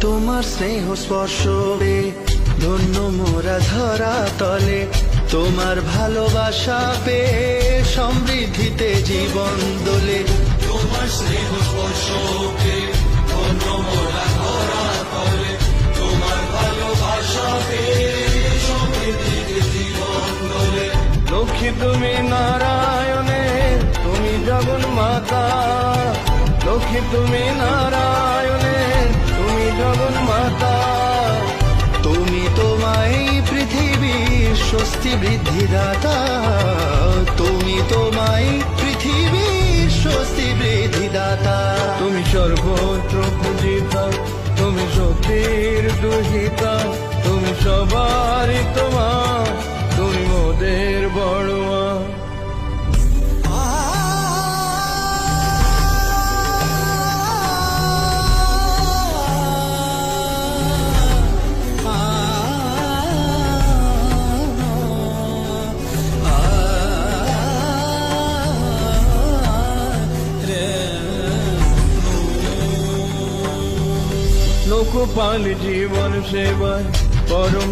তোমার স্নেহ স্পর্শ ধন্য মোরা ধরা তলে। তোমার ভালোবাসা পেয়ে সমৃদ্ধিতে জীবন দোলে। তোমার স্নেহ স্পর্শ লক্ষ্মী, তুমি নারায়ণে তুমি জগন মাতা লক্ষ্মী, তুমি নারায়ণে স্বস্তি বৃদ্ধিদাতা তুমি তোমায় পৃথিবীর স্বস্তি বৃদ্ধিদাতা তুমি সর্বত্র পূজিতা, তুমি সত্যের দুহিতা তুমি সবারই লোকপাল জীবন সেবায় পরম